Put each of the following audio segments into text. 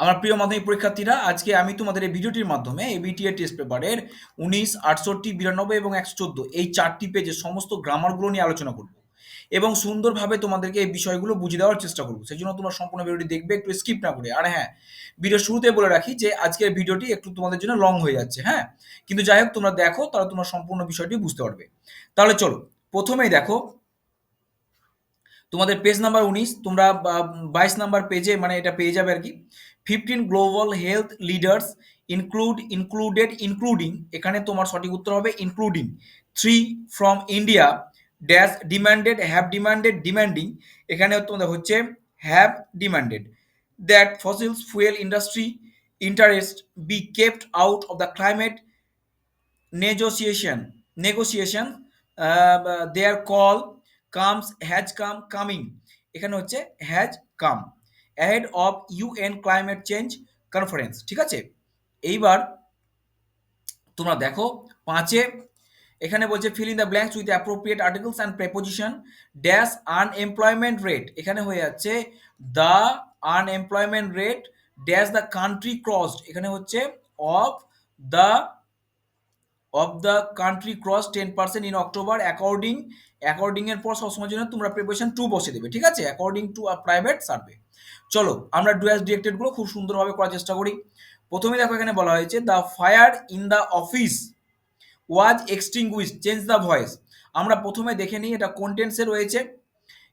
আমার প্রিয় মাধ্যমিক পরীক্ষার্থীরা, আজকে আমি তোমাদের এই ভিডিওটির মাধ্যমে এবিটিএ টেস্ট পেপারের উনিশ, আটষট্টি, বিরানব্বই এবং একশো চোদ্দ এই চারটি পেজের সমস্ত গ্রামারগুলো নিয়ে আলোচনা করব এবং সুন্দরভাবে তোমাদেরকে এই বিষয়গুলো বুঝিয়ে দেওয়ার চেষ্টা করব। সেই জন্য তোমরা সম্পূর্ণ ভিডিওটি দেখবে, একটু স্কিপ না করে। আর হ্যাঁ ভিডিও শুরুতে বলে রাখি যে আজকের ভিডিওটি একটু তোমাদের জন্য লং হয়ে যাচ্ছে হ্যাঁ? কিন্তু যাই হোক, তোমরা দেখো, তাহলে তোমরা সম্পূর্ণ বিষয়টি বুঝতে পারবে। তাহলে চলো, প্রথমেই দেখো, তোমাদের পেজ নাম্বার উনিশ, তোমরা বাইশ নাম্বার পেজে মানে এটা পেয়ে যাবে আর কি। Fifteen global health leaders include included including এখানে তোমার সঠিক উত্তর হবে including three from India dash demanded have demanded demanding এখানে তোমাদের হচ্ছে have demanded that fossils fuel industry interest be kept out of the climate negotiation negotiation there call comes has come coming এখানে হচ্ছে has come ahead of UN climate change conference ঠিক আছে? এইবার তোমরা দেখো, পাঁচে এখানে বলছে fill in the blanks with appropriate articles and preposition dash unemployment rate এখানে হয়ে যাচ্ছে the unemployment rate dash the country crossed এখানে হচ্ছে of the of the country cross ten percent in October according according এর পর সবসময়ের জন্য তোমরা প্রিপারেশন টু বসে দেবে, ঠিক আছে? According to a private survey চলো, আমরা ডুয়াস ডিরেক্টেডগুলো খুব সুন্দরভাবে করার চেষ্টা করি। প্রথমে দেখো এখানে বলা হয়েছে the fire in the office was extinguish change the voice আমরা প্রথমে দেখে নিই এটা কোন্টেন্সে রয়েছে।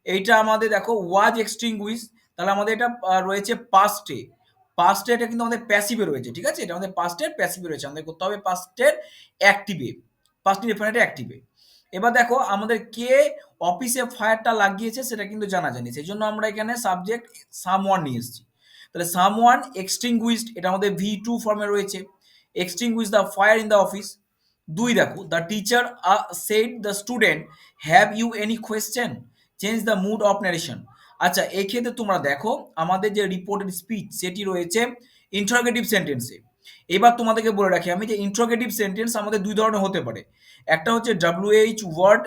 এইটা আমাদের দেখো ওয়াজ এক্সটিংগুইশ তাহলে আমাদের এটা রয়েছে পাস্টে পাস্টে এটা কিন্তু আমাদের প্যাসিভে রয়েছে, ঠিক আছে? এটা আমাদের পাস্টের প্যাসিভে রয়েছে, আমাদের করতে হবে পাস্টের অ্যাক্টিভে পাস্ট ইনডেফিনিটে অ্যাক্টিভে এবার দেখো, আমাদের কে অফিসে ফায়ারটা লাগিয়েছে সেটা কিন্তু জানা যায়নি, সেই জন্য আমরা এখানে সাবজেক্ট সাম ওয়ান নিয়ে এসেছি। তাহলে সাম ওয়ান এক্সটিংগুইশড এটা আমাদের ভি টু ফর্মে রয়েছে। Extinguish the fire in the office দুই দেখো the teacher said the student have you any question change the mood of narration আচ্ছা এই ক্ষেত্রে তোমরা দেখো, আমাদের যে রিপোর্টেড স্পিচ সেটি রয়েছে ইন্টারোগেটিভ সেন্টেন্সে এবার তোমাদেরকে বলে রাখি আমি যে ইন্টারোগেটিভ সেন্টেন্স আমাদের দুই ধরনের হতে পারে। একটা হচ্ছে ডাব্লিউএইচ ওয়ার্ড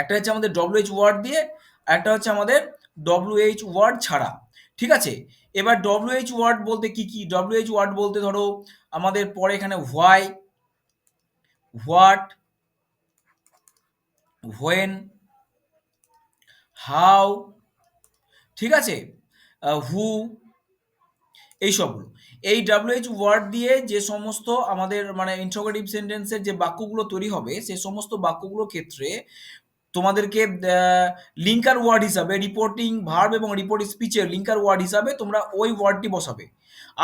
একটা হচ্ছে আমাদের ডব্লিউএইচ ওয়ার্ড দিয়ে একটা হচ্ছে আমাদের ডব্লিউএইচ ওয়ার্ড ছাড়া। ঠিক আছে? এবার ডব্লিউএইচ ওয়ার্ড বলতে কি কি? ডব্লিউএইচ ওয়ার্ড বলতে ধরো, আমাদের পরে এখানে হোয়াই হোয়াট হোয়েন হাউ, ঠিক আছে? হু এইসবগুলো এই ডাব্লিউএইচ ওয়ার্ড দিয়ে যে সমস্ত আমাদের মানে ইন্ট্রোগেটিভ সেন্টেন্সের যে বাক্যগুলো তৈরি হবে সেই সমস্ত বাক্যগুলোর ক্ষেত্রে তোমাদেরকে লিঙ্কার ওয়ার্ড হিসাবে রিপোর্টিং ভার্ব এবং রিপোর্ট স্পিচের লিঙ্কার ওয়ার্ড হিসাবে তোমরা ওই ওয়ার্ডটি বসাবে।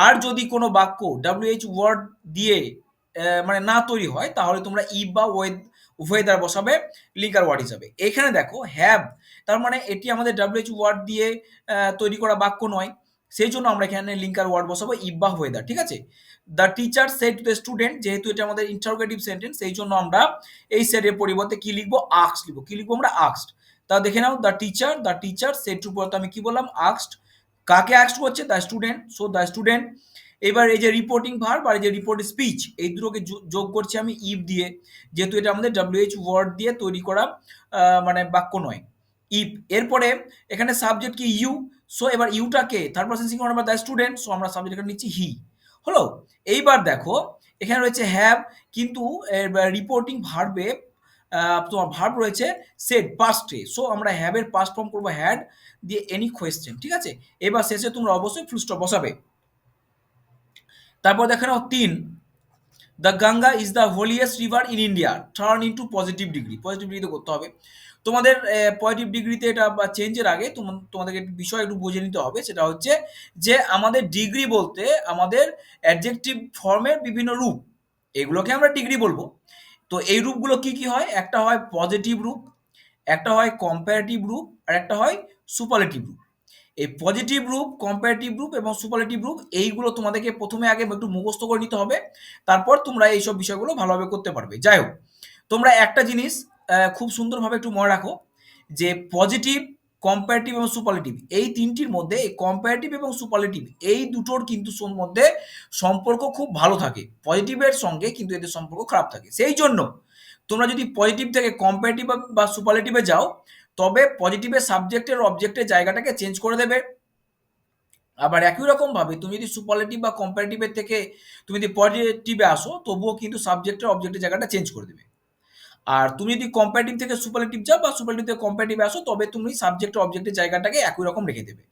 আর যদি কোনো বাক্য ডাব্লিউএইচ ওয়ার্ড দিয়ে মানে না তৈরি হয়, তাহলে তোমরা ই বা ওয়েদ উভয় বসাবে লিঙ্কার ওয়ার্ড হিসাবে। এখানে দেখো হ্যাভ তার মানে এটি আমাদের ডাব্লিউএইচ ওয়ার্ড দিয়ে তৈরি করা বাক্য নয়। সেই জন্য আমরা এখানে লিঙ্কার ওয়ার্ড বসাবো ইব্বা ওয়েদার, ঠিক আছে? The teacher said to the student যেহেতু এটা আমাদের ইন্টারোগেটিভ সেন্টেন্স সেই জন্য আমরা এই সেটের পরিবর্তে কি লিখব? আক্স লিখব। কি লিখব আমরা? আক্সড তা দেখে নাও the teacher the teacher said to পরিবর্তে আমি কি বললাম? আক্সড কাকে আক্সড করছে? The student so the student এবার এই যে রিপোর্টিং ভার্ব আর এই যে রিপোর্ট স্পিচ এই দুটোকে যোগ করছি আমি ইফ দিয়ে, যেহেতু এটা আমাদের ডাব্লিউএইচ ওয়ার্ড দিয়ে তৈরি করা মানে বাক্য নয়। ইফ এরপরে এখানে সাবজেক্ট কি ইউ সো এবার ইউটাকে third person singular number the student so আমরা সাবজেক্ট এখানে নিচ্ছি হি হলো এইবার দেখো, এখানে রয়েছে হ্যাভ কিন্তু রিপোর্টিং ভার্বে তোমার ভার্ব রয়েছে সেড পাস্টে সো আমরা হ্যাভের পাস্ট ফর্ম করব হ্যাড দিয়ে এনি কোয়েশ্চেন ঠিক আছে? এবার শেষে তোমরা অবশ্যই ফুল স্টপ বসাবে। তারপর দেখে নাও তিন। The Ganga is the holiest river in India turn into positive degree positive ডিগ্রিতে করতে হবে। তোমাদের পজিটিভ ডিগ্রিতে এটা চেঞ্জের আগে তোম- তোমাদেরকে একটু বিষয় একটু বুঝে নিতে হবে। সেটা হচ্ছে যে আমাদের ডিগ্রি বলতে আমাদের অ্যাডজেক্টিভ ফর্মের বিভিন্ন রূপ। এগুলোকে আমরা ডিগ্রি বলব। তো এই রূপগুলো কি কি হয়? একটা হয় পজিটিভ রূপ, একটা হয় কম্পারেটিভ রূপ, আর একটা হয় সুপারলেটিভ রূপ। এই পজিটিভ রূপ কম্পারেটিভ রূপ এবং সুপারলেটিভ রূপ এইগুলো তোমাদেরকে প্রথমে আগে একটু মুখস্থ করে নিতে হবে। তারপর তোমরা এইসব বিষয়গুলো ভালোভাবে করতে পারবে। যাই হোক, তোমরা একটা জিনিস খুব সুন্দরভাবে একটু মনে রাখো যে পজিটিভ কম্পারেটিভ এবং সুপারলেটিভ এই তিনটির মধ্যে এই কম্পারেটিভ এবং সুপারলেটিভ এই দুটোর কিন্তু মধ্যে সম্পর্ক খুব ভালো থাকে। পজিটিভের সঙ্গে কিন্তু এদের সম্পর্ক খারাপ থাকে। সেই জন্য তোমরা যদি পজিটিভ থেকে কম্পারেটিভ বা সুপারলেটিভে যাও তবে পজিটিভের সাবজেক্টের অবজেক্টের জায়গাটাকে চেঞ্জ করে দেবে। আবার একই রকমভাবে তুমি যদি সুপারলেটিভ বা কম্পারেটিভের থেকে তুমি যদি পজিটিভে আসো, তবুও কিন্তু সাবজেক্টের অবজেক্টের জায়গাটা চেঞ্জ করে দেবে। আর তুমি যদি কম্পারেটিভ থেকে সুপারলেটিভ যাও বা সুপারলেটিভ থেকে কম্পারেটিভ আসো, তবে তুমি সাবজেক্ট অবজেক্টের জায়গাটাকে একই রকম রেখে দেবে।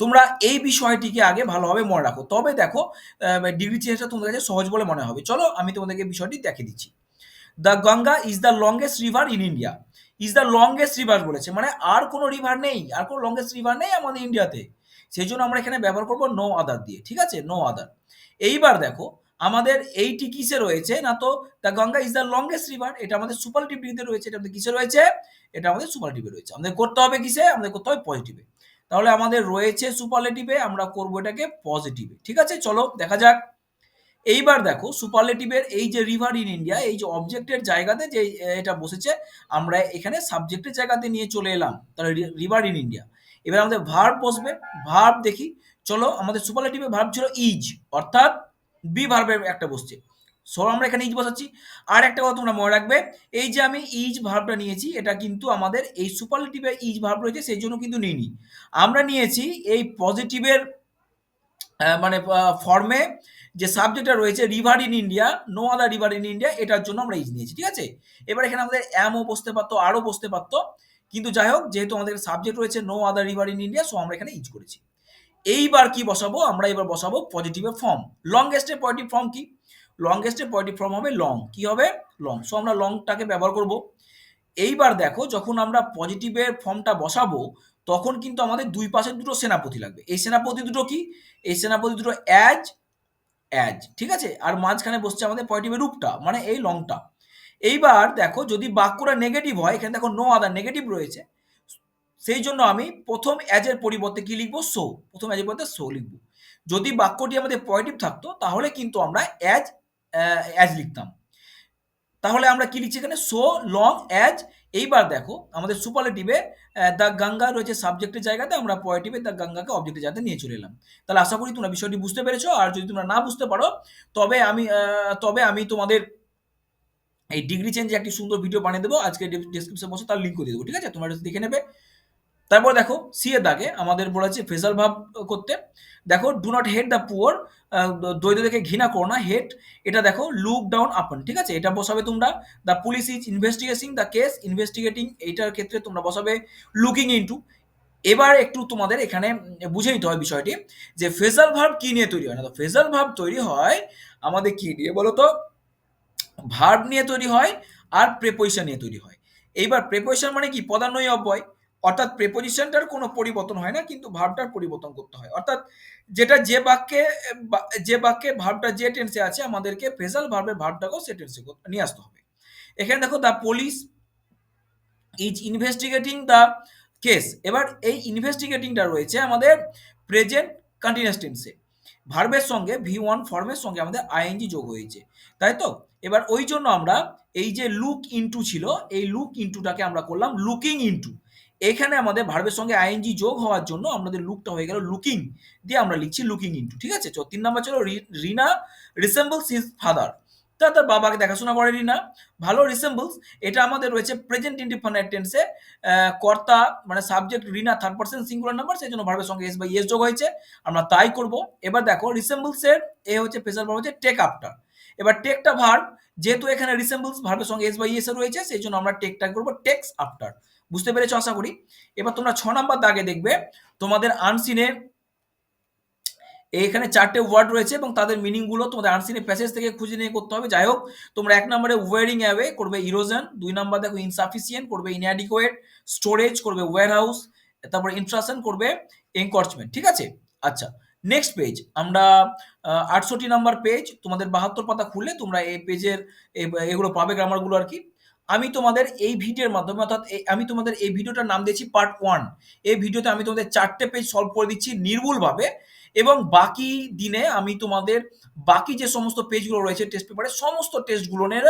তোমরা এই বিষয়টিকে আগে ভালোভাবে মনে রাখো। তবে দেখো ডিগ্রি চেঞ্জটা তোমাদের কাছে সহজ বলে মনে হবে। চলো, আমি তোমাদেরকে বিষয়টি দেখিয়ে দিচ্ছি। The Ganga is the longest river in India is the longest river বলেছে। মানে আর কোনো রিভার নেই, আর কোনো লংগেস্ট রিভার নেই আমাদের ইন্ডিয়াতে। সেই জন্য আমরা এখানে ব্যবহার করব নো আদার দিয়ে, ঠিক আছে? নো আদার এইবার দেখো, আমাদের এইটি কিসে রয়েছে? না তো the Ganga is the longest river এটা আমাদের সুপারলেটিভ ডিগ্রিতে রয়েছে। এটা আমাদের কিসে রয়েছে? এটা আমাদের সুপারলেটিভে রয়েছে। আমাদের করতে হবে কিসে? আমাদের করতে হবে পজিটিভে তাহলে আমাদের রয়েছে সুপারলেটিভে আমরা করব এটাকে পজিটিভে ঠিক আছে? চলো, দেখা যাক। এইবার দেখো সুপারলেটিভের এই যে রিভার ইন ইন্ডিয়া এই যে অবজেক্টের জায়গাতে যে এটা বসেছে, আমরা এখানে সাবজেক্টের জায়গাতে নিয়ে চলে এলাম, তাহলে রিভার ইন ইন্ডিয়া এবার আমাদের ভার্ব বসবে ভার্ব দেখি, চলো আমাদের সুপারলেটিভে ভার্ব ছিল ইজ অর্থাৎ বি ভার্বের একটা বসছে। সো আমরা এখানে ইজ বসাচ্ছি। আর একটা কথা তোমরা মনে রাখবে, এই যে আমি ইজ ভার্বটা নিয়েছি, এটা কিন্তু আমাদের এই সুপারলেটিভে ইজ ভার্ব রয়েছে, সেই জন্য কিন্তু নিইনি। আমরা নিয়েছি এই পজিটিভের মানে ফর্মে যে সাবজেক্টটা রয়েছে river in India no other river in India এটার জন্য আমরা ইজ নিয়েছি, ঠিক আছে? এবার এখানে আমাদের অ্যামও বসতে পারতো আরও বসতে পারতো, কিন্তু যাই হোক, যেহেতু আমাদের সাবজেক্ট রয়েছে no other river in India so আমরা এখানে ইজ করেছি। এইবার কি বসাবো? আমরা এবার বসাবো পজিটিভের ফর্ম লংগেস্টের পজিটিভ ফর্ম কি? লংগেস্টের পজিটিভ ফর্ম হবে লং কি হবে? লং সো আমরা লংটাকে ব্যবহার করব। এইবার দেখো, যখন আমরা পজিটিভের ফর্মটা বসাবো তখন কিন্তু আমাদের দুই পাশে দুটো সেনাপতি লাগবে। এই সেনাপতি দুটো কি? এই সেনাপতি দুটো অ্যাজ অ্যাজ ঠিক আছে? আর মাঝখানে বসছে আমাদের পজিটিভের রূপটা মানে এই লংটা এইবার দেখো, যদি বাক্যটা নেগেটিভ হয়, এখানে দেখো নো আদার নেগেটিভ রয়েছে। সেই জন্য আমি প্রথম অ্যাজের পরিবর্তে কি লিখব? সো প্রথম অ্যাজের পরিবর্তে সো লিখব। যদি বাক্যটি আমাদের পজিটিভ থাকতো, তাহলে কিন্তু আমরা অ্যাজ অ্যাজ লিখতাম। তাহলে আমরা কি লিখছি এখানে? সো লং অ্যাজ এইবার দেখো, আমাদের সুপারলেটিভে দ্য গঙ্গা রয়েছে সাবজেক্টের জায়গাতে, আমরা পয়েটিভে দ্য গঙ্গাকে অবজেক্টের জায়গাতে নিয়ে চলে এলাম। তাহলে আশা করি তোমরা বিষয়টি বুঝতে পেরেছ, আর যদি তোমরা না বুঝতে পারো, তবে আমি তবে আমি তোমাদের এই ডিগ্রি চেঞ্জে একটি সুন্দর ভিডিও বানিয়ে দেবো। আজকে ডিসক্রিপশন বসে তার লিঙ্ক করে দেবো, ঠিক আছে? তোমরা দেখে নেবে। তারপর দেখো সি এর দাগে আমাদের বলেছে ফেজাল ভাব করতে। দেখো do not hate the poor দরিদ্রদেরকে ঘৃণা করো না হেট এটা দেখো লুক ডাউন আপন ঠিক আছে? এটা বসাবে তোমরা। The police is investigating the case investigating এইটার ক্ষেত্রে তোমরা বসাবে লুকিং ইনটু এবার একটু তোমাদের এখানে বুঝে নিতে হয় বিষয়টি, যে ফেজাল ভার্ব কি নিয়ে তৈরি হয়? না তো, ফেজাল ভার্ব তৈরি হয় আমাদের কি নিয়ে বলো তো? ভার্ব নিয়ে তৈরি হয় আর প্রেপোজিশন নিয়ে তৈরি হয়। এইবার প্রেপোজিশন মানে কি? পদান্বয়ী অব্যয়। অর্থাৎ প্রেপোজিশনটার কোনো পরিবর্তন হয় না, কিন্তু ভার্বটার পরিবর্তন করতে হয়। অর্থাৎ যেটা যে বাক্যে যে বাক্যে ভার্বটা যে টেন্সে আছে, আমাদেরকে ফ্রেজাল ভার্বের ভার্বটাকেও সে টেন্সে নিয়ে আসতে হবে। এখানে দেখো the police is investigating the case এবার এই ইনভেস্টিগেটিংটা রয়েছে আমাদের প্রেজেন্ট কন্টিনিউয়াস টেন্সে ভার্বের সঙ্গে ভি ওয়ান ফর্মের সঙ্গে আমাদের আইএনজি যোগ হয়েছে। তাই তো? এবার ওই জন্য আমরা এই যে লুক ইনটু ছিল, এই লুক ইনটুটাকে আমরা করলাম লুকিং ইনটু এখানে আমাদের ভার্বের সঙ্গে আইএনজি যোগ হওয়ার জন্য আমাদের লুকটা হয়ে গেল লুকিং দিয়ে আমরা লিখছি লুকিং ইনটু ঠিক আছে? তিন নাম্বার ছিল রিনা রিসেম্বলস হিজ ফাদার তা তার বাবাকে দেখাশোনা করে রিনা। ভালো রিসেম্বলস এটা আমাদের রয়েছে প্রেজেন্ট ইন্ডিফাইনাইট টেন্সে কর্তা মানে subject Rina third person singular number সেই জন্য ভার্বের সঙ্গে এস বা ইয়েস যোগ হয়েছে। আমরা তাই করব। এবার দেখো রিসেম্বলসের এ হচ্ছে প্রেজার ভার্ব হচ্ছে টেক আফটার এবার টেকটা ভার্ব যেহেতু এখানে রিসেম্বলস ভার্বের সঙ্গে এস বা ইয়েস রয়েছে, সেই জন্য আমরা টেকটা করব টেক্স আফটার বুঝতে পেরেছ আশা করি? এবার তোমরা ছ নম্বর দাগে দেখবে, তোমাদের আনসিনে এখানে চারটে ওয়ার্ড রয়েছে এবং তাদের মিনিংগুলো তোমাদের আনসিনে প্যাসেজ থেকে খুঁজে নিয়ে করতে হবে। যাই হোক, তোমরা এক নম্বরে ওয়ারিং অ্যাওয়ে করবে ইরোজন দুই নম্বর দেখো ইনসাফিসিয়েন্ট করবে ইনঅ্যাডিকুয়েট স্টোরেজ করবে ওয়ার হাউস তারপর ইন্ট্রাকশন করবে এনকর্চমেন্ট ঠিক আছে? আচ্ছা নেক্সট পেজ আমরা আটষট্টি নাম্বার পেজ তোমাদের বাহাত্তর পাতা খুললে তোমরা এই পেজের এগুলো পাবে গ্রামারগুলো আর কি। আমি তোমাদের এই ভিডিওর মাধ্যমে অর্থাৎ আমি তোমাদের এই ভিডিওটার নাম দিয়েছি পার্ট ওয়ান এই ভিডিওতে আমি তোমাদের চারটে পেজ সলভ করে দিচ্ছি নির্ভুলভাবে এবং বাকি দিনে আমি তোমাদের বাকি যে সমস্ত পেজগুলো রয়েছে টেস্ট পেপারে সমস্ত টেস্টগুলোনের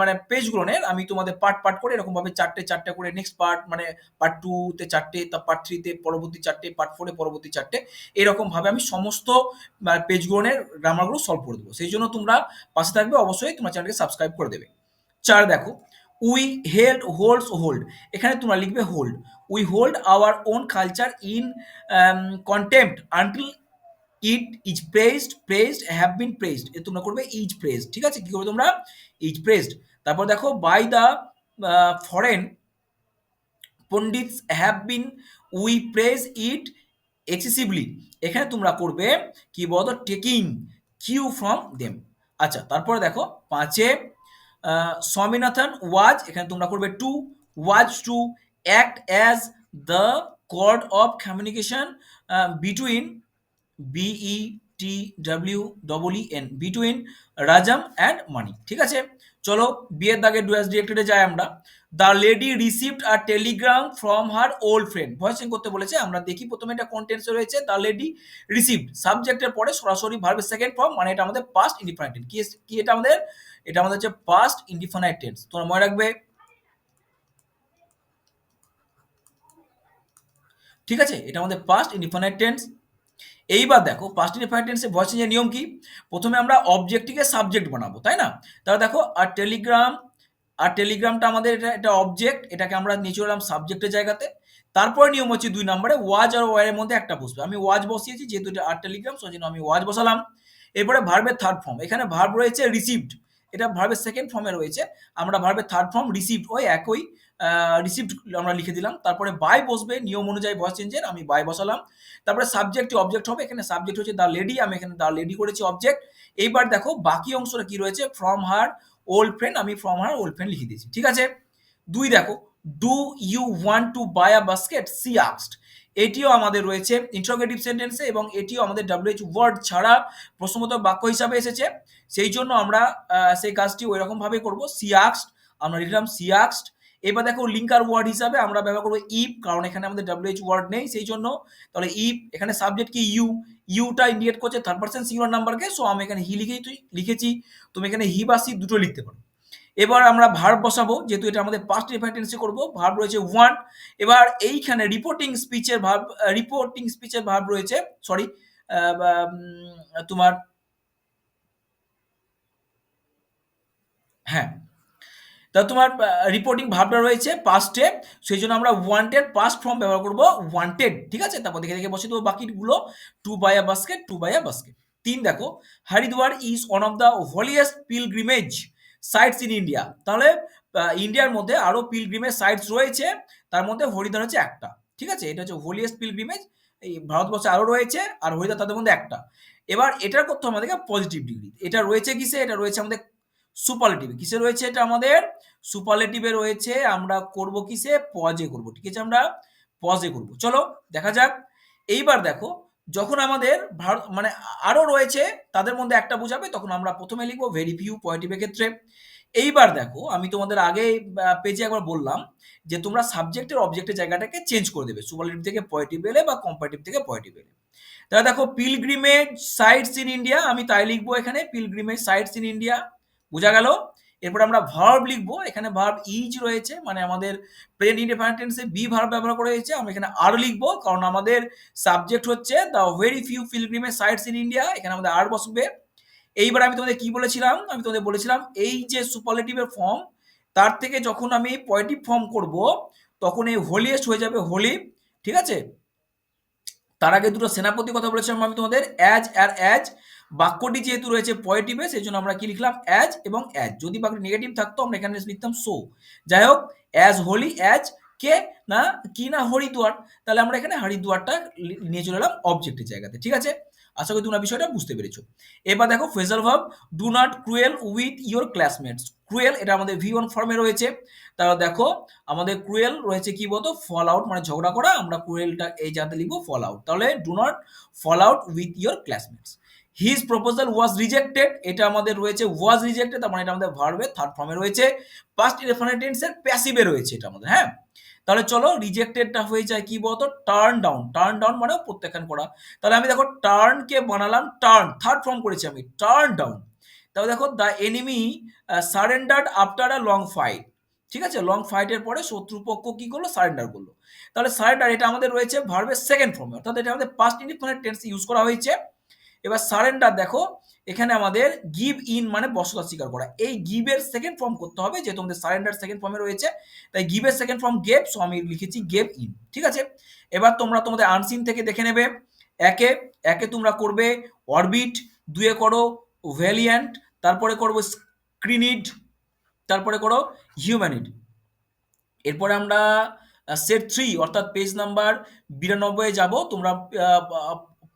মানে পেজগুলোনের আমি তোমাদের পার্ট পার্ট করে এরকমভাবে চারটে চারটে করে নেক্সট পার্ট মানে পার্ট টুতে চারটে, তা পার্ট থ্রিতে পরবর্তী চারটে পার্ট ফোরে পরবর্তী চারটে, এরকমভাবে আমি সমস্ত পেজগুলোনের গ্রামারগুলো সলভ করে দেবো। সেই জন্য তোমরা পাশে থাকবে, অবশ্যই তোমার চ্যানেলকে সাবস্ক্রাইব করে দেবে। চার দেখো। We held, holds, hold. এখানে তোমরা লিখবে hold. We hold our own culture in contempt until it is pressed pressed, have been pressed. এ তোমরা করবে ইজ প্রেসড। ঠিক আছে? কি করবে তোমরা? Is pressed. তারপর দেখো, by the foreign pundits have been, we press it excessively. এখানে তোমরা করবে, কি বলতো? Taking cue from them. আচ্ছা তারপরে দেখো, পাঁচে স্বামীনাথন, ওয়াজ, এখানে তোমরা করবে to was to act as the cord of communication between B E T W double N between Rajam and Mani ঠিক আছে? চলো, বিয়ের দাগে ডুয়াস ডিরেক্টরে যাই আমরা। The lady received a telegram from her old friend voicing করতে বলেছে, আমরা দেখি প্রথমে এটা কন্টেন্টসে রয়েছে। দ্য লেডি রিসিভড সাবজেক্টের পরে সরাসরি ভার্বের সেকেন্ড ফর্ম মানে এটা আমাদের পাস্ট কি কি এটা আমাদের এটা আমাদের হচ্ছে পাস্ট ইন্ডিফাইনাইট টেন্স তোমরা মনে রাখবে? ঠিক আছে? এটা আমাদের পাস্ট ইন্ডিফাইনাইট টেন্স এইবার দেখো পাস্ট ইন্ডিফাইনাইট টেন্সে ভয়েস চেঞ্জের নিয়ম কি? প্রথমে আমরা অবজেক্টটিকে সাবজেক্ট বানাবো, তাই না? তাহলে দেখো আর টেলিগ্রাম আর টেলিগ্রামটা আমাদের এটা এটা অবজেক্ট এটাকে আমরা নিয়ে চলে এলাম সাবজেক্টের জায়গাতে। তারপরে নিয়ম হচ্ছে দুই নম্বরে ওয়াজ আর ওয়ারের মধ্যে একটা বসবে। আমি ওয়াজ বসিয়েছি, যেহেতু এটা আর টেলিগ্রাম সেই জন্য আমি ওয়াজ বসালাম। এরপরে ভার্বের থার্ড ফর্ম এখানে ভার্ব রয়েছে রিসিভড এটা ভার্বের সেকেন্ড ফর্মে রয়েছে। আমরা ভার্বের থার্ড ফর্ম রিসিভড ওই একই রিসিভড আমরা লিখে দিলাম। তারপরে বাই বসবে, নিয়ম অনুযায়ী ভয়েস চেঞ্জের আমি বাই বসালাম। তারপরে সাবজেক্ট অবজেক্ট হবে, এখানে সাবজেক্ট হচ্ছে দ্য লেডি আমি এখানে দ্য লেডি করেছি অবজেক্ট এইবার দেখো বাকি অংশটা কি রয়েছে? ফ্রম হার ওল্ড ফ্রেন্ড আমি ফ্রম হার ওল্ড ফ্রেন্ড লিখে দিয়েছি। ঠিক আছে? দুই দেখো do you want to buy a basket she আক্সড এটিও আমাদের রয়েছে ইন্ট্রোগেটিভ সেন্টেন্সে এবং এটিও আমাদের ডাব্লিউএইচ ওয়ার্ড ছাড়া প্রশ্নবোধক বাক্য হিসাবে এসেছে। সেই জন্য আমরা সেই কাজটি ওই রকমভাবে করব। সি আক্সড আমরা লিখলাম সি আক্সড এবার দেখো লিঙ্কার ওয়ার্ড হিসাবে আমরা ব্যবহার করব ইফ কারণ এখানে আমাদের ডাব্লিউএইচ ওয়ার্ড নেই, সেই জন্য। তাহলে ইফ এখানে সাবজেক্ট কি? ইউ ইউটা ইন্ডিকেট করছে থার্ড পার্সন সিঙ্গুলার নাম্বারকে সো আমি এখানে হি তুই লিখেছি। তুমি এখানে হি বা সি দুটো লিখতে পারো। এবার আমরা ভার্ব বসাবো, যেহেতু এটা আমাদের পাস্ট রিফাইটেন্সি করব ভার্ব রয়েছে ওয়ান এবার এইখানে রিপোর্টিং স্পিচের ভার্ব রিপোর্টিং স্পিচের ভার্ব রয়েছে সরি তোমার হ্যাঁ তা তোমার রিপোর্টিং ভাবটা রয়েছে পাস্টে সেই জন্য আমরা ওয়ান্টেড পাস্ট ফর্ম ব্যবহার করব ওয়ান্টেড ঠিক আছে? তারপর দেখে দেখে বসে দেবো বাকিগুলো to buy a basket to buy a basket তিন দেখো, Haridwar is one of the holiest pilgrimage sites in India তাহলে ইন্ডিয়ার মধ্যে আরও পিলগ্রিমেজ সাইটস রয়েছে। তার মধ্যে হরিদ্বার হচ্ছে একটা। ঠিক আছে? এটা হচ্ছে হোলিয়েস্ট পিলগ্রিমেজ এই ভারতবর্ষে আরও রয়েছে, আর হরিদ্বার তাদের মধ্যে একটা। এবার এটার করতে হবে আমাদেরকে পজিটিভ ডিগ্রি এটা রয়েছে কিসে? এটা রয়েছে আমাদের সুপারলেটিভে কিসে রয়েছে এটা আমাদের? সুপারলেটিভে রয়েছে আমরা করব কিসে? পজে করব। ঠিক আছে? আমরা পজে করব। চলো, দেখা যাক। এইবার দেখো যখন আমাদের ভারত মানে আরও রয়েছে, তাদের মধ্যে একটা বোঝাবে, তখন আমরা প্রথমে লিখব ভেরি ফিউ পজিটিভের ক্ষেত্রে। এইবার দেখো, আমি তোমাদের আগে পেজে একবার বললাম যে তোমরা সাবজেক্টের অবজেক্টের জায়গাটাকে চেঞ্জ করে দেবে সুপারলেটিভ থেকে পজিটিভ এলে বা কম্পারেটিভ থেকে পজিটিভ এলে। তাহলে দেখো পিলগ্রিমেজ সাইটস ইন ইন্ডিয়া আমি তাই লিখব এখানে পিলগ্রিমেজ সাইটস ইন ইন্ডিয়া বোঝা গেল? এরপর আমরা ভার্ব লিখব, এখানে ভার্ব ইজ রয়েছে মানে আমাদের প্রেজেন্ট ইন্ডিপেন্ডেন্ট টেন্সে বি ভার্ব ব্যবহার করা হয়েছে, আমরা এখানে আর লিখব, কারণ আমাদের সাবজেক্ট হচ্ছে the very few pilgrimage sites in India এখানে আমাদের আর বসবে। এইবার আমি তোমাদের কি বলেছিলাম? আমি তোমাদের বলেছিলাম, এই যে সুপারলেটিভের ফর্ম তার থেকে যখন আমি পয়েটিভ ফর্ম করব, তখন এই হোলিয়েস্ট হয়ে যাবে হোলি, ঠিক আছে? তার আগে দুটো সেনাপতি কথা বলেছিলাম আমি তোমাদের অ্যাজ আর অ্যাজ বাক্যটি যেহেতু রয়েছে পজিটিভে সেই জন্য আমরা কি লিখলাম? অ্যাজ এবং অ্যাজ যদি বাক্যটি নেগেটিভ থাকতো, আমরা এখানে লিখতাম সো যাই হোক অ্যাজ হোলি অ্যাজ কে না, কি না হরিদ্বার তাহলে আমরা এখানে হরিদ্বারটা নিয়ে চলে এলাম অবজেক্টের জায়গাতে, ঠিক আছে? আশা করি তোমরা বিষয়টা বুঝতে পেরেছ। এবার দেখো phrasal verb do not cruel with your classmates cruel এটা আমাদের ভি ওয়ান ফর্মে রয়েছে। তাহলে দেখো, আমাদের ক্রুয়েল রয়েছে কি বলতো? ফল আউট মানে ঝগড়া করা। আমরা ক্রুয়েলটা এই জায়গাতে লিখব ফল আউট তাহলে do not fall out with your classmates his proposal was rejected এটা আমাদের রয়েছে ওয়াজ রিজেক্টেড তার মানে এটা আমাদের ভার্বে থার্ড ফর্মে রয়েছে। পাস্ট ইনডেফিনিট টেন্সের প্যাসিভে রয়েছে এটা আমাদের হ্যাঁ? তাহলে চলো রিজেক্টেডটা হয়ে যায় কি বলতো? টার্ন ডাউন টার্ন ডাউন মানে প্রত্যাখ্যান করা। তাহলে আমি দেখো টার্নকে বানালাম টার্ন থার্ড ফর্ম করেছি আমি টার্ন ডাউন তাহলে দেখো the enemy surrendered after a long fight ঠিক আছে? লং ফাইটের পরে শত্রুপক্ষ কি করল? সারেন্ডার করল। তাহলে সারেন্ডার এটা আমাদের রয়েছে ভার্বের সেকেন্ড ফর্মে অর্থাৎ এটা আমাদের পাস্ট ইনডিফিনিট টেন্স ইউজ করা হয়েছে। এবার সারেন্ডার দেখো, এখানে আমাদের গিভ ইন মানে বসতা স্বীকার করা। এই গিভের সেকেন্ড ফর্ম করতে হবে যেহেতু আমাদের সারেন্ডার সেকেন্ড ফর্মে রয়েছে। তাই গিভের সেকেন্ড ফর্ম গেভ সো আমি লিখেছি গেভ ইন ঠিক আছে? এবার তোমরা তোমাদের আনসিন থেকে দেখে নেবে। একে একে তোমরা করবে অরবিট দুয়ে করো ভ্যালিয়ান্ট তারপরে করব স্ক্রিনিড তারপরে করো হিউম্যানিড এরপরে আমরা সেট থ্রি অর্থাৎ পেজ নাম্বার বিরানব্বই যাব। তোমরা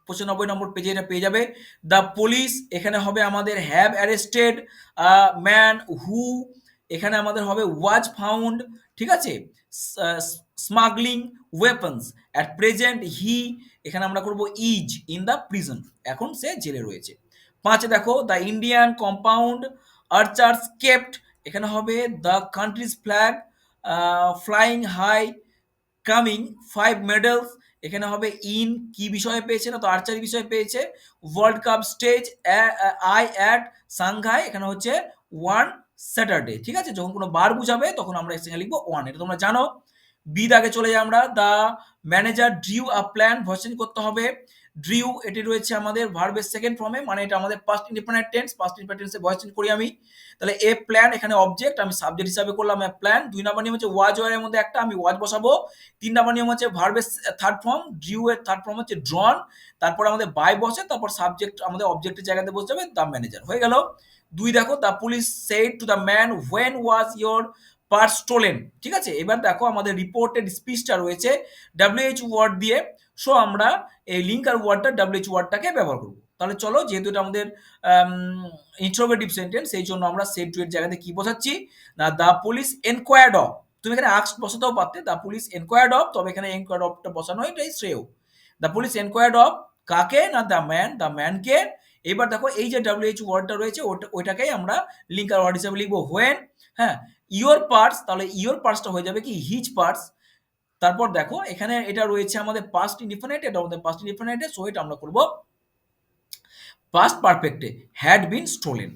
পঁচানব্বই নম্বর পেজে এটা পেয়ে যাবে। দ্য পুলিশ এখানে হবে আমাদের হ্যাভ অ্যারেস্টেড ম্যান হু এখানে আমাদের হবে ওয়াজ ফাউন্ড ঠিক আছে? Smuggling weapons at present he এখানে আমরা করব ইজ ইন দ্য প্রিজন এখন সে জেলে রয়েছে। পাঁচে, দেখো the Indian compound archers kept এখানে হবে the country's flag flying high coming five medals এখানে হবে ইন কি বিষয়ে পেয়েছে না? তো আর্চারি বিষয়ে পেয়েছে। World cup stage I at Shanghai এখানে হচ্ছে ওয়ান স্যাটারডে ঠিক আছে? যখন কোনো বার বুঝাবে, তখন আমরা এখানে লিখব ওয়ান এটা তোমরা জানো। বিদ আগে চলে যাই আমরা। The manager drew a plan version করতে হবে। ড্রিউ এটি রয়েছে আমাদের ভার্বের সেকেন্ড ফর্মে মানে এটা আমাদের past independent tense past independent টেন্সে ভয়েস করি আমি। তাহলে এ প্ল্যান এখানে অবজেক্ট আমি সাবজেক্ট হিসাবে করলাম প্ল্যান দুই নাম্বার নিয়ম হচ্ছে ওয়াজ ওয়ারের মধ্যে একটা, আমি ওয়াজ বসাবো। তিন নাম্বার নিয়ম হচ্ছে ভার্বের থার্ড ফর্ম ড্রিউ এর থার্ড ফর্ম হচ্ছে ড্রন তারপর আমাদের বাই বসে, তারপর সাবজেক্ট আমাদের অবজেক্টের জায়গাতে বসে যাবে দ্য ম্যানেজার হয়ে গেল। দুই দেখো the police said to the man when was your purse stolen ঠিক আছে? এবার দেখো, আমাদের রিপোর্টেড স্পিচটা রয়েছে ডাব্লিউএইচ ওয়ার্ড দিয়ে। সো আমরা এই লিঙ্ক আর ওয়ার্ডটা ডাব্লিউএইচ ওয়ার্ডটাকে ব্যবহার করব। তাহলে চলো, যেহেতু এটা আমাদের ইন্ট্রোভেটিভ সেন্টেন্স সেই জন্য আমরা সেভ টু এর জায়গাতে কি বোঝাচ্ছি না দ্য পুলিশ এনকোয়ার্ড অফ তুমি এখানে আক্স বসাতেও পারতে দ্য পুলিশ এনকোয়ার্ড অফ তবে এখানে এনকোয়ার্ড অফটা বসানো হয় এটাই শ্রেয়। দ্য পুলিশ এনকোয়ার্ড অফ কাকে? না দ্য ম্যান দ্য ম্যান ম্যানকে এবার দেখো, এই যে ডাব্লিউএইচ ওয়ার্ডটা রয়েছে, ওটা, ওইটাকেই আমরা লিঙ্ক আর ওয়ার্ড হিসাবে লিখব। হোয়েন হ্যাঁ ইয়োর পার্টস তাহলে ইয়োর পার্টসটা হয়ে যাবে কি? হিজ পার্টস তারপর দেখো, এখানে এটা রয়েছে আমাদের পাস্ট ইনডিফিনিট এটা আমাদের পাস্ট ইনডিফিনিটে সো এটা আমরা করব past পারফেক্টে had been stolen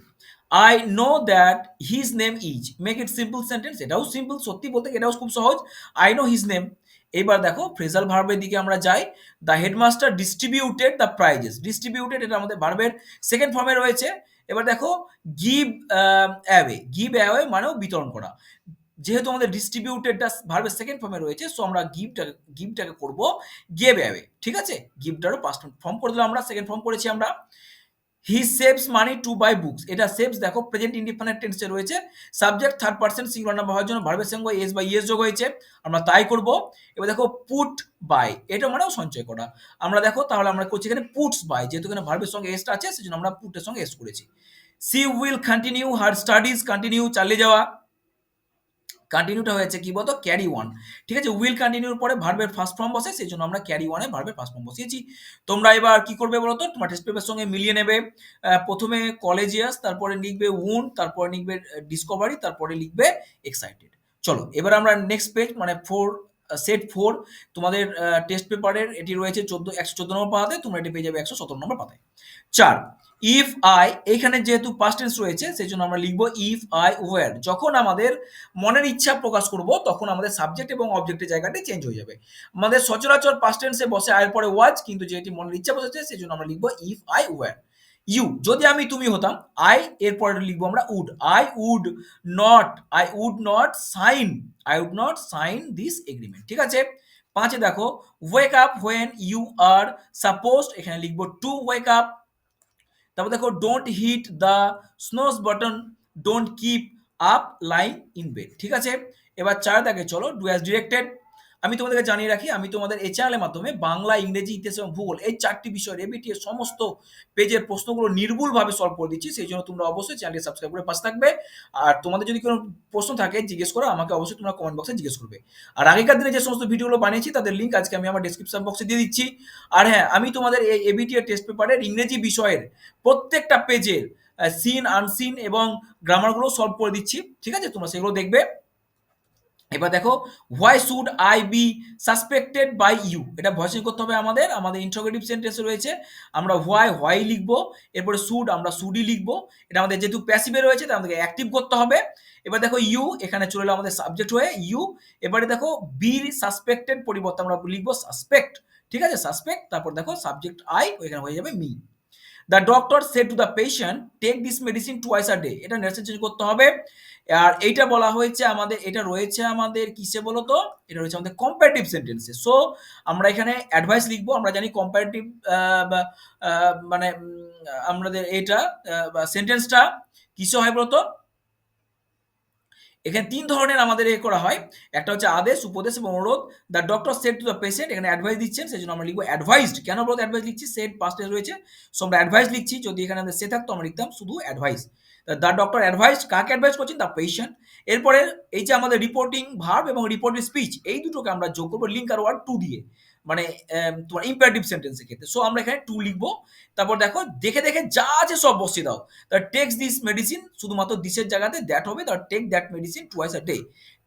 I know that his name is make it simple sentence এটাও সিম্পল সত্যি বলতে এটাও খুব সহজ আই নো হিজ নেম এবার দেখো ফ্রেজাল ভার্বের দিকে আমরা যাই the headmaster distributed the prizes distributed এটা আমাদের ভার্বের সেকেন্ড ফর্মে রয়েছে, এবার দেখো গিভ অ্যাওয়ে গিভ অ্যাওয়ে মানেও বিতরণ করা। যেহেতু আমাদের ডিস্ট্রিবিউটেডটা ভার্বের সেকেন্ড ফর্মে রয়েছে সো আমরা গিফটটাকে গিফটটাকে করব গেভ অ্যাওয়ে ঠিক আছে? গিফটটারও পাস্ট ফর্ম করে দিলাম আমরা সেকেন্ড ফর্ম করেছি আমরা। He saves money to buy books এটা সেভস দেখো প্রেজেন্ট ইন্ডিপেন্ডেন্ট টেন্সে রয়েছে subject third person singular number হওয়ার জন্য ভার্বের সঙ্গে এস বাই ইয়েস যোগ হয়েছে, আমরা তাই করব। এবার দেখো পুট বাই এটা মানেও সঞ্চয় করা। আমরা দেখো, তাহলে আমরা করছি এখানে পুটস বাই যেহেতু এখানে ভার্বের সঙ্গে এসটা আছে, সেজন্য আমরা পুটের সঙ্গে এস করেছি। She will continue her studies continue চালিয়ে যাওয়া। কন্টিনিউটা হয়েছে কি বলতো? ক্যারি ওয়ান ঠিক আছে? উইল কন্টিনিউর পরে ভার্বের ফার্স্ট ফর্ম বসে, সেই জন্য আমরা ক্যারি ওয়ানে ভার্বের ফার্স্ট ফর্ম বসিয়েছি। তোমরা এবার কি করবে বলো তোমার টেস্ট পেপারের সঙ্গে মিলিয়ে নেবে। প্রথমে কলেজিয়াস তারপরে লিখবে উন তারপরে লিখবে ডিসকভারি তারপরে লিখবে এক্সাইটেড চলো, এবার আমরা নেক্সট পেজ মানে ফোর সেট ফোর তোমাদের টেস্ট পেপারের এটি রয়েছে চোদ্দ, একশো চোদ্দ নম্বর পাতাতে, তোমরা এটি পেয়ে যাবে একশো সতেরো নম্বর পাতায়। চার ইফ আই এখানে যেহেতু পাস্ট টেন্স রয়েছে সেই জন্য আমরা লিখব ইফ আই ওয়ার যখন আমাদের মনের ইচ্ছা প্রকাশ করব, তখন আমাদের সাবজেক্ট এবং অবজেক্টের জায়গাটি চেঞ্জ হয়ে যাবে। আমাদের সচরাচর পাস্ট টেন্সে বসে আয়ের পরে ওয়াজ কিন্তু যেটি মনের ইচ্ছা বসেছে সেই জন্য আমরা লিখব ইফ আই ওয়ার ইউ যদি আমি তুমি হতাম আই এরপরে লিখব আমরা would I would not I would not sign I would not sign this agreement ঠিক আছে? পাঁচে দেখো wake up when you are suppose এখানে লিখব টু ওয়েক আপ তারপর দেখো don't hit the snooze button don't keep up lying in bed ঠিক আছে? এবার চার দেখে চলো ডু অ্যাজ ডিরেক্টেড আমি তোমাদেরকে জানিয়ে রাখি, আমি তোমাদের এই চ্যানেলের মাধ্যমে বাংলা, ইংরেজি, ইতিহাস এবং ভূগোল এই চারটি বিষয়ের এবিটি সমস্ত পেজের প্রশ্নগুলো নির্ভুলভাবে সলভ করে দিচ্ছি, সেই জন্য তোমরা অবশ্যই চ্যানেলটি সাবস্ক্রাইব করে পাশে থাকবে। আর তোমাদের যদি কোনো প্রশ্ন থাকে, জিজ্ঞেস করো, আমাকে অবশ্যই তোমরা কমেন্ট বক্সে জিজ্ঞেস করবে। আর আগেকার দিনে যে সমস্ত ভিডিওগুলো বানিয়েছি, তাদের লিঙ্ক আজকে আমি আমার ডিসক্রিপশন বক্সে দিয়ে দিচ্ছি। আর হ্যাঁ আমি তোমাদের এই এবিটি টেস্ট পেপারের ইংরেজি বিষয়ের প্রত্যেকটা পেজের সিন আনসিন এবং গ্রামারগুলো সলভ করে দিচ্ছি, ঠিক আছে? তোমরা সেগুলো দেখবে। এবার দেখো why should I be suspected by you এটা ভয়েসিং করতে হবে আমাদের আমাদের ইন্ট্রোগেটিভ সেন্টেন্সে রয়েছে, আমরা হোয়াই হোয়াই লিখব, এরপরে শুড আমরা শুডই লিখব, এটা আমাদের যেহেতু প্যাসিভে রয়েছে, তাই আমাদেরকে অ্যাক্টিভ করতে হবে। এবার দেখো ইউ এখানে চলে এলো আমাদের সাবজেক্ট হয়ে ইউ এবারে দেখো বির সাসপেক্টেড পরিবর্তে আমরা লিখব সাসপেক্ট ঠিক আছে? সাসপেক্ট তারপর দেখো সাবজেক্ট আই ওইখানে হয়ে যাবে me the doctor said to the patient take this medicine twice a day এটা নার্সিং চেঞ্জ করতে হবে। আর এইটা বলা হয়েছে আমাদের, এটা রয়েছে আমাদের কিসে বলো তো এটা রয়েছে আমাদের কম্পারেটিভ সেন্টেন্সে সো আমরা এখানে অ্যাডভাইস লিখব, আমরা জানি কম্পারেটিভ মানে আমাদের এটা সেন্টেন্সটা কিসে হয় বলতো? এখানে তিন ধরনের আমাদের এ করা হয়। একটা হচ্ছে আদেশ, উপদেশ এবং অনুরোধ। The doctor said to the patient এখানে অ্যাডভাইস দিচ্ছেন সেই জন্য আমরা লিখব অ্যাডভাইসড কেন বলতো অ্যাডভাইস লিখছি? সেট পাস্টে রয়েছে। সো আমরা অ্যাডভাইস লিখছি, যদি এখানে আমাদের সে থাকতো, আমরা লিখতাম শুধু অ্যাডভাইস দ্য ডক্টর অ্যাডভাইস কাকে অ্যাডভাইস করছেন? দ্য পেশেন্ট এরপরে এই যে আমাদের রিপোর্টিং ভার্ব এবং রিপোর্টিং স্পিচ এই দুটোকে আমরা যোগ করব লিঙ্ক আর ওয়ার্ড টু দিয়ে। মানে তোমার ইম্পারেটিভ সেন্টেন্সের ক্ষেত্রে। সো আমরা এখানে টু লিখব। তারপর দেখো, দেখে দেখে যা আছে সব বসিয়ে দাও। তার টেক্স দিস মেডিসিন শুধুমাত্র দিসের জায়গাতে দ্যাট হবে তার take that medicine twice a day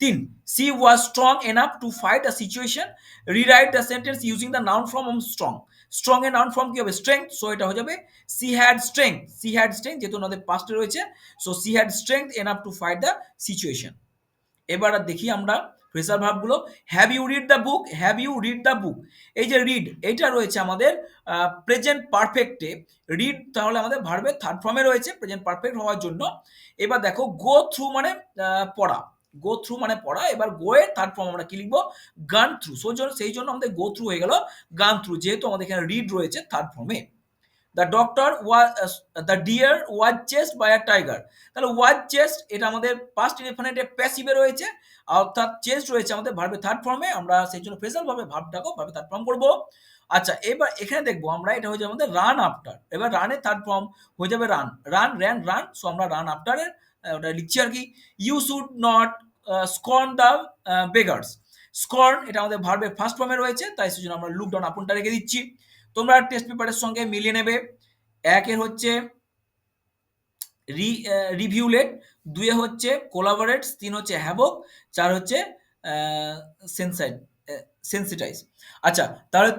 তিন she was strong enough to fight the situation rewrite the sentence using the noun form um strong strong এর নাউন ফর্ম কি হবে? স্ট্রেংথ সো এটা হয়ে যাবে she had strength she had strength যেহেতু ওনাদের পাস্টে রয়েছে। So she had strength enough to fight the situation এবার দেখি আমরা phrasal ভাবগুলো have you read the book have you read the book এই যে রিড এইটা রয়েছে আমাদের প্রেজেন্ট পারফেক্টে রিড তাহলে আমাদের ভার্বের থার্ড ফর্মে রয়েছে প্রেজেন্ট পারফেক্ট হওয়ার জন্য। এবার দেখো গো থ্রু মানে পড়া। গো থ্রু মানে পড়া। এবার গো এর থার্ড ফর্ম আমরা কি লিখব? গান থ্রু সো সেই জন্য আমাদের গো থ্রু হয়ে গেল। গান থ্রু যেহেতু আমাদের এখানে রিড রয়েছে থার্ড ফর্মে the doctor was the deer was chased by a tiger তাহলে ওয়াজ চেস্ট এটা আমাদের পাস্ট ইনফিনিটে প্যাসিভে রয়েছে, অর্থাৎ চেস্ট রয়েছে আমাদের ভার্বে থার্ড ফর্মে আমরা সেই জন্য ভাবে ভাবটাকেও ভাবে থার্ড ফর্ম করব। আচ্ছা এবার এখানে দেখব আমরা, এটা হয়ে যাবে আমাদের রান আফটার এবার রানের থার্ড ফর্ম হয়ে যাবে run run ran run so আমরা রান আফটারের ওটা লিখছি আর কি। You should not scorn the beggars scorn এটা আমাদের ভার্বের ফার্স্ট ফর্মে রয়েছে, তাই সেজন্য আমরা লুক ডাউন আপনটা রেখে দিচ্ছি। তোমরা টেস্ট পেপারের সঙ্গে মিলিয়ে নেবে। একের হচ্ছে রি রিভিউলেট দুয়ে হচ্ছে কোলাবোরেটস তিন হচ্ছে হ্যাবক চার হচ্ছে সেন্সিটাইজ আচ্ছা তাহলে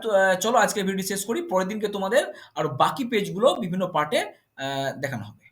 চলো আজকের ভিডিও শেষ করি, পরের দিনকে তোমাদের আর বাকি পেজগুলো বিভিন্ন পার্টে দেখানো হবে।